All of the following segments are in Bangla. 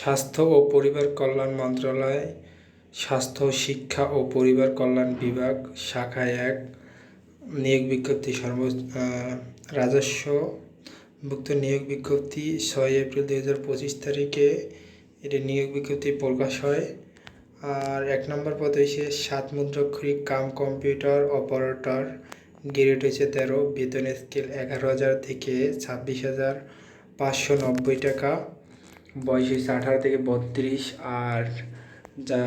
স্বাস্থ্য ও পরিবার কল্যাণ মন্ত্রণালয় স্বাস্থ্য শিক্ষা ও পরিবার কল্যাণ বিভাগ শাখা এক নিয়োগ বিজ্ঞপ্তি সর্ব আহ, রাজস্বভুক্ত নিয়োগ বিজ্ঞপ্তি ছয় এপ্রিল দুই হাজার পঁচিশ তারিখে এটি নিয়োগ বিজ্ঞপ্তি প্রকাশ হয়। আর এক নম্বর পদ হয়েছে সাত মুদ্রাক্ষরিক কাম কম্পিউটার অপারেটর গ্রেড হয়েছে তেরো বেতন স্কেল এগারো হাজার থেকে ছাব্বিশ হাজার পাঁচশো নব্বই টাকা। বয়স হয়েছে আঠারো থেকে বত্রিশ আর যা,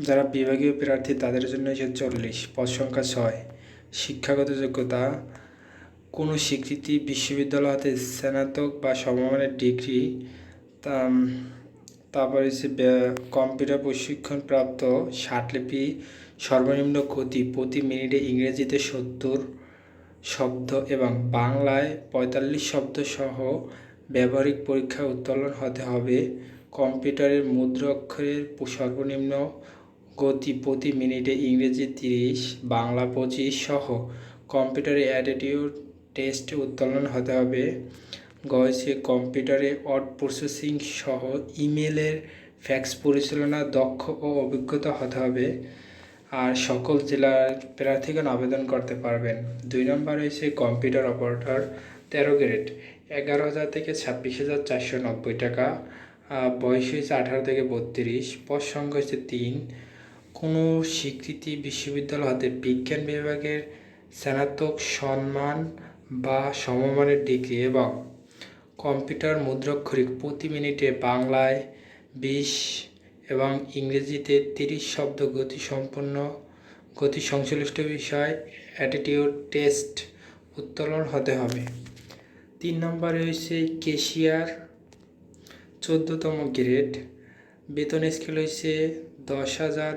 যারা বিভাগীয় প্রার্থী তাদের জন্য হচ্ছে চল্লিশ, পদ সংখ্যা ছয়। শিক্ষাগত যোগ্যতা, কোনো স্বীকৃতি বিশ্ববিদ্যালয় হতে স্নাতক বা সমমানের ডিগ্রি তারপরে হচ্ছে কম্পিউটার প্রশিক্ষণ প্রাপ্ত ষাটলিপি সর্বনিম্ন গতি প্রতি মিনিটে ইংরেজিতে সত্তর শব্দ এবং বাংলায় পঁয়তাল্লিশ শব্দ সহ ব্যবহারিক পরীক্ষায় উত্তোলন হতে হবে। কম্পিউটারের মুদ্রাক্ষরের সর্বনিম্ন গতি প্রতি মিনিটে ইংরেজি তিরিশ, বাংলা পঁচিশ সহ কম্পিউটারে অ্যাটিটিউড টেস্টে উত্তোলন হতে হবে। গয়েছে কম্পিউটারে ওয়ার্ড প্রসেসিং সহ ইমেলের ফ্যাক্স পরিচালনা দক্ষ ও অভিজ্ঞতা হতে হবে। আর সকল জেলার প্রার্থীগণ আবেদন করতে পারবেন। দুই নম্বর হয়েছে কম্পিউটার অপারেটর। তেরো গ্রেড এগারো হাজার থেকে ছাব্বিশ হাজার চারশো নব্বই টাকা বয়স হয়েছে আঠারো থেকে বত্রিশ পদ সংখ্যা হচ্ছে তিন। কোনো স্বীকৃতি বিশ্ববিদ্যালয় হতে বিজ্ঞান বিভাগের স্নাতক সম্মান বা সমমানের ডিগ্রি এবং কম্পিউটার মুদ্রাক্ষরিক প্রতি মিনিটে বাংলায় বিশ এবং ইংরেজিতে তিরিশ শব্দ গতিসম্পন্ন গতি সংশ্লিষ্ট বিষয় অ্যাটিটিউড টেস্ট উত্তোলন হতে হবে। তিন নম্বরে হয়েছে কেশিয়ার, চোদ্দোতম গ্রেড। বেতন স্কেল হয়েছে দশ হাজার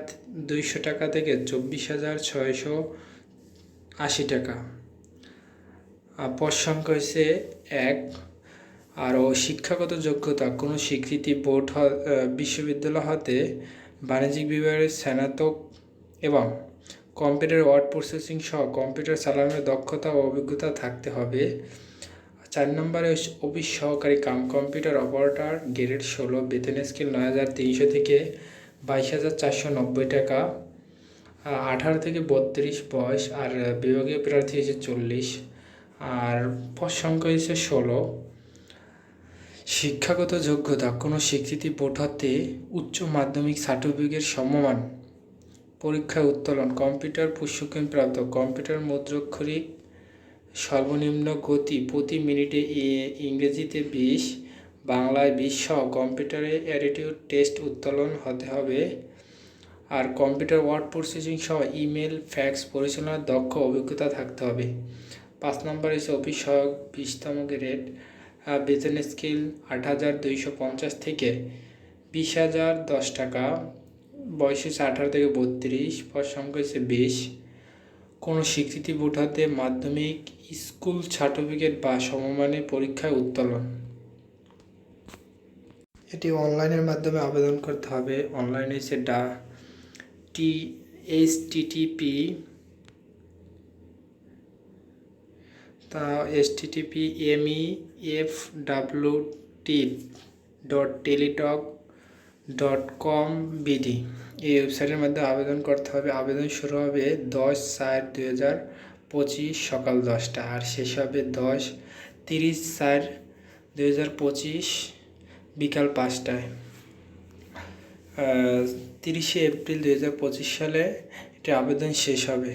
দুইশো টাকা থেকে চব্বিশ হাজার ছয়শো আশি টাকা। পদ সংখ্যা হয়েছে এক। আর ও শিক্ষাগত যোগ্যতা, কোনো স্বীকৃতি বোর্ড বিশ্ববিদ্যালয় হতে বাণিজ্যিক বিভাগের স্নাতক এবং কম্পিউটার ওয়ার্ড প্রসেসিং সহ কম্পিউটার চালানোর দক্ষতা ও অভিজ্ঞতা থাকতে হবে। চার নম্বরে অফিস সহকারী কাম কম্পিউটার অপারেটর, গ্রেড ষোলো, বেতন স্কেল নয় হাজার তিনশো থেকে বাইশ হাজার চারশো নব্বই টাকা। আঠারো থেকে বত্রিশ বয়স আর বিভাগীয় প্রার্থী হচ্ছে চল্লিশ। আর পদ সংখ্যা হচ্ছে ষোলো। শিক্ষাগত যোগ্যতা, কোনো স্বীকৃতি বোর্ড উচ্চ মাধ্যমিক সার্টিফিকেট সমমান, পরীক্ষায় উত্তোলন, কম্পিউটার প্রশিক্ষণপ্রাপ্ত কম্পিউটার মুদ্রাক্ষরিক সর্বনিম্ন গতি প্রতি মিনিটে ইংরেজিতে বিশ, বাংলায় বিশ সহ কম্পিউটারে অ্যাটিটিউড টেস্ট উত্তোলন হতে হবে। আর কম্পিউটার ওয়ার্ড প্রসেসিং সহ ইমেল, ফ্যাক্স পরিচালনার দক্ষ অভিজ্ঞতা থাকতে হবে। পাঁচ নম্বর হচ্ছে অফিস সহায়ক, বিশতম গ্রেড বেতন স্কেল আট হাজার দুইশো পঞ্চাশ থেকে বিশ হাজার দশ টাকা। বয়স হচ্ছে আঠারো থেকে বত্রিশ, পদ সংখ্যা হচ্ছে বিশ। কোনো স্বীকৃতি বোর্ড হাতে মাধ্যমিক স্কুল সার্টিফিকেট বা সমমানের পরীক্ষায় উত্তোলন। এটি অনলাইনের মাধ্যমে আবেদন করতে হবে। অনলাইনে হচ্ছে ডা, টি এইচ টিটিপি তা, S TTP ME F W T dot Teletalk dot com BD. এই ওয়েবসাইটের মাধ্যমে আবেদন করতে হবে। আবেদন শুরু হবে দশ চার দুই হাজার পঁচিশ, সকাল দশটা। আর শেষ হবে দশ, তিরিশ চার দুই হাজার পঁচিশ, বিকাল পাঁচটায়। তিরিশে এপ্রিল দুই হাজার পঁচিশ সালে এটি আবেদন শেষ হবে।